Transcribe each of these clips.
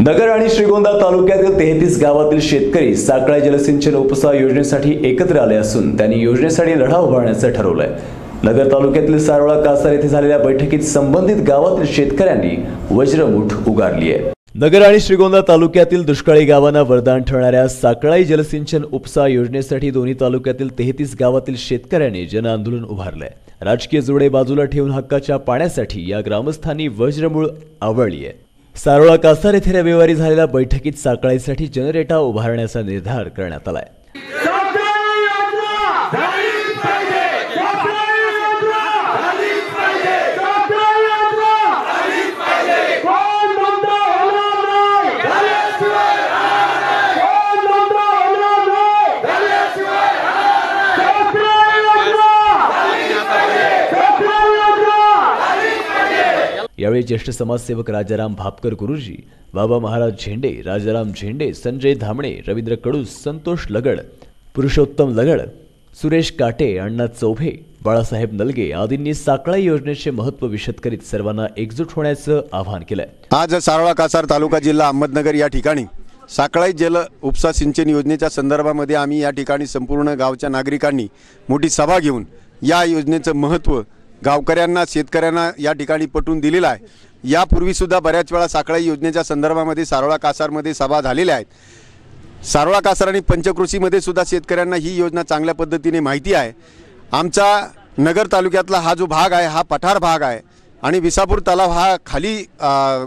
नगर आणि श्रीगोंदा तालुक्यातील तेहतीस गावातील शेतकरी साकळा जलसिंचन उपसा योजनेसाठी एकत्र आले असून त्यांनी योजनेसाठी लढा उभारण्याचं ठरवलंय. नगर तालुक्यातील सारोळा कासार येथे झालेल्या बैठकीत संबंधित गावातील शेतकऱ्यांनी वज्रमुठ उगारली आहे. नगर आणि श्रीगोंदा तालुक्यातील दुष्काळी गावांना वरदान ठरणाऱ्या साकळाई जलसिंचन उपसा योजनेसाठी दोन्ही तालुक्यातील तेहतीस गावातील शेतकऱ्यांनी जनआंदोलन उभारलंय. राजकीय जोडे बाजूला ठेवून हक्काच्या पाण्यासाठी या ग्रामस्थांनी वज्रमूळ आवळली आहे सारोळा कासार येथे रविवारी झालेल्या बैठकीत साकळाईसाठी जनरेटा उभारण्याचा निर्धार करण्यात आलाय. आहे यात्रा झालीच पाहिजे साखळी यात्रा झालीच पाहिजे साखळी यात्रा झालीच पाहिजे कोण म्हणतो होणार नाही झाल्याशिवाय कोण म्हणतो होणार नाही झाल्याशिवाय साखळी यात्रा झालीच पाहिजे साखळी यात्रा यावेळी ज्येष्ठ समाजसेवक राजाराम भापकर गुरुजी बाबा महाराज झेंडे राजाराम झेंडे संजय धामणे रवींद्र कडूस संतोष लगड पुरुषोत्तम लगड सुरेश काटे अण्णा चौभे बाळासाहेब नलगे आदींनी साकळा योजनेचे महत्त्व विशद करीत सर्वांना एकजूट होण्याचं आवाहन केलंय. आज सारोळा कासार तालुका जिल्हा अहमदनगर या ठिकाणी साकळाई जल उपसा सिंचन योजनेच्या संदर्भामध्ये आम्ही या ठिकाणी संपूर्ण गावच्या नागरिकांनी मोठी सभा घेऊन या योजनेचं महत्त्व गावकऱ्यांना शेतकऱ्यांना या ठिकाणी पटवून दिलेला आहे. यापूर्वीसुद्धा बऱ्याच वेळा साखळाई योजनेच्या संदर्भामध्ये सारोळा कासारमध्ये सभा झालेल्या आहेत. सारोळा कासार आणि पंचकृषीमध्ये सुद्धा शेतकऱ्यांना ही योजना चांगल्या पद्धतीने माहिती आहे. आमचा नगर तालुक्यातला हा जो भाग आहे हा पठार भाग आहे आणि विसापूर तलाव हा खाली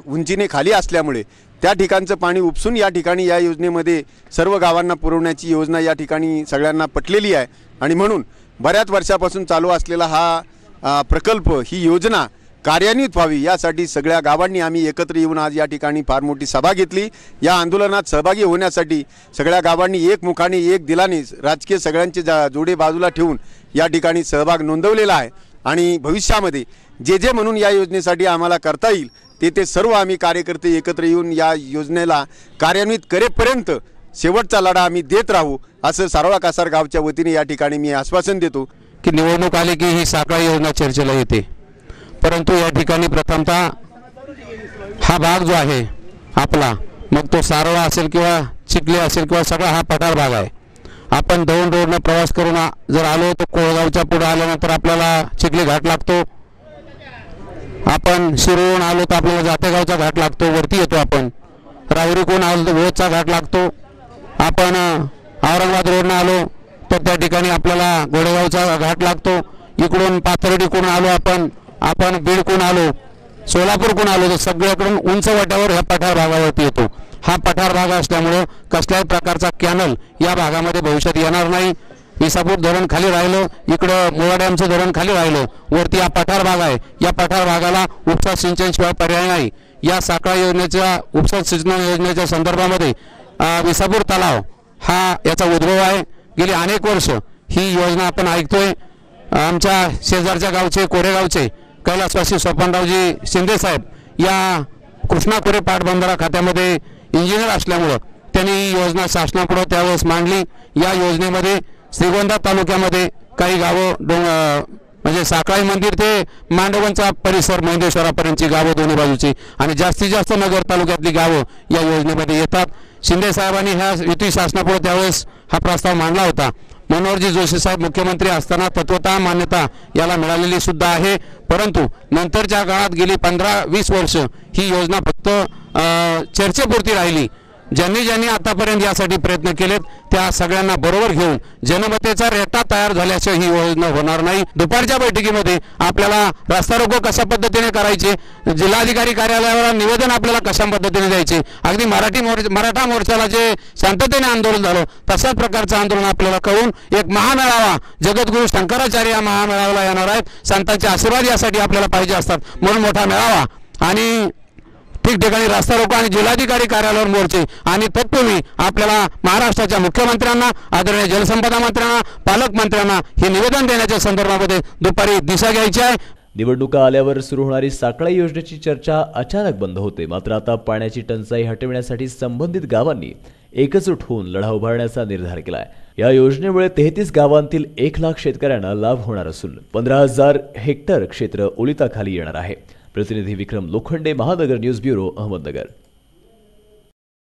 उंचीने खाली असल्यामुळे त्या ठिकाणचं पाणी उपसून या ठिकाणी या योजनेमध्ये सर्व गावांना पुरवण्याची योजना या ठिकाणी सगळ्यांना पटलेली आहे. आणि म्हणून बऱ्याच वर्षापासून चालू असलेला हा प्रकल्प ही योजना कार्यान्वित व्हावी यासाठी सगळ्या गावांनी आम्ही एकत्र येऊन आज या ठिकाणी फार मोठी सभा घेतली. या आंदोलनात सहभागी होण्यासाठी सगळ्या गावांनी एक मुखाने एक दिलाने राजकीय सगळ्यांचे जा जोडे बाजूला ठेवून या ठिकाणी सहभाग नोंदवलेला आहे. आणि भविष्यामध्ये जे जे म्हणून या योजनेसाठी आम्हाला करता येईल ते ते सर्व आम्ही कार्यकर्ते एकत्र येऊन या योजनेला कार्यान्वित करेपर्यंत शेवटचा लढा आम्ही देत राहू असं सारोळा कासार गावच्या वतीने या ठिकाणी मी आश्वासन देतो. की निवडणूक आली की ही साखळा योजना चर्चेला येते. परंतु या ठिकाणी प्रथमतः हा भाग जो आहे आपला मग तो सारोळा असेल किंवा चिखली असेल किंवा सगळा हा पठार भाग आहे. आपण दौंड रोडनं प्रवास करून जर आलो तर कोळगावच्या पुढे आल्यानंतर आपल्याला चिखली घाट लागतो. आपण शिरवून आलो तर आपल्याला जातेगावचा घाट लागतो वरती येतो आपण. राहुरीकडून आलो तर भोजचा घाट लागतो. आपण औरंगाबाद रोडनं आलो तर त्या ठिकाणी आपल्याला गोडेगावचा घाट लागतो. इकडून पाथर्डीकडून आलो आपण. आपण बीडकडून आलो. सोलापूरकडून आलो. तर सगळ्याकडून उंच वाट्यावर ह्या पठार भागावरती येतो. हा पठार भाग असल्यामुळं कसल्याही प्रकारचा कॅनल या भागामध्ये भविष्यात येणार नाही. विसापूर धरण खाली राहिलं. इकडं मुळा डॅमचं धरण खाली राहिलं. वरती हा पठार भाग आहे. या पठार भागाला उपसा सिंचनशिवाय पर्याय नाही. या साखळा योजनेच्या उपसा सिंचन योजनेच्या संदर्भामध्ये विसापूर तलाव हा याचा उद्भव आहे. गेली अनेक वर्ष. ही योजना आपण ऐकतोय. आमच्या शेजारच्या गावचे कोरेगावचे कैलासवासी सोपानरावजी शिंदे साहेब या कृष्णा कोरे पाटबंधारा खात्यामध्ये इंजिनियर असल्यामुळं त्यांनी ही योजना शासनापुढं त्यावेळेस मांडली. या योजनेमध्ये श्रीगोंदा तालुक्यामध्ये काही गावं डोंग म्हणजे साकळाई मंदिर ते मांडवांचा परिसर मोंदेश्वरापर्यंतची गावं दोन्ही बाजूची आणि जास्तीत जास्त नगर तालुक्यातली गावं या योजनेमध्ये येतात. शिंदे साहेबांनी ह्या युती शासनापुढे त्यावेळेस हा प्रस्ताव मांडला होता. मनोहरजी जोशी साहेब मुख्यमंत्री असताना तत्वतः मान्यता याला मिळालेली सुद्धा आहे. परंतु नंतरच्या काळात गेली पंधरा वीस वर्ष ही योजना फक्त चर्चेपुरती राहिली. ज्यांनी ज्यांनी आतापर्यंत यासाठी प्रयत्न केलेत त्या सगळ्यांना बरोबर घेऊन जनमतेचा रेटा तयार झाल्याशिवाय ही योजना होणार नाही. दुपारच्या बैठकीमध्ये आपल्याला रस्ता रोको कशा पद्धतीने करायचे जिल्हाधिकारी कार्यालयावर निवेदन आपल्याला कशा पद्धतीने द्यायचे अगदी मराठी मोर्च मराठा मोर्चाला जे शांततेने आंदोलन झालं तशाच प्रकारचं आंदोलन आपल्याला करून एक महामेळावा जगद्गुरु शंकराचार्य या महामेळाव्याला येणार आहेत. संतांचे आशीर्वाद यासाठी आपल्याला पाहिजे असतात. म्हणून मोठा मेळावा. आणि ठिकठिकाणी रास्ता रोको आणि जिल्हाधिकारी कार्यालयावर मोर्चे. आणि तत्पूर्वी आपल्याला महाराष्ट्राच्या मुख्यमंत्र्यांना आदरणीय जलसंपदा मंत्र्यांना पालकमंत्र्यांना हे निवेदन देण्याच्या संदर्भामध्ये दुपारी दिशा घ्यायची आहे. निवडणुका आल्यावर सुरू होणारी साखळा योजनेची चर्चा अचानक बंद होते. मात्र आता पाण्याची टंचाई हटविण्यासाठी संबंधित गावांनी एकजूट होऊन लढा उभारण्याचा निर्धार केला आहे या योजनेमुळे तेहतीस गावांतील एक लाख शेतकऱ्यांना लाभ होणार असून पंधरा हजार हेक्टर क्षेत्र ओलिताखाली येणार आहे. प्रतिनिधी विक्रम लोखंडे महानगर न्यूज ब्युरो अहमदनगर.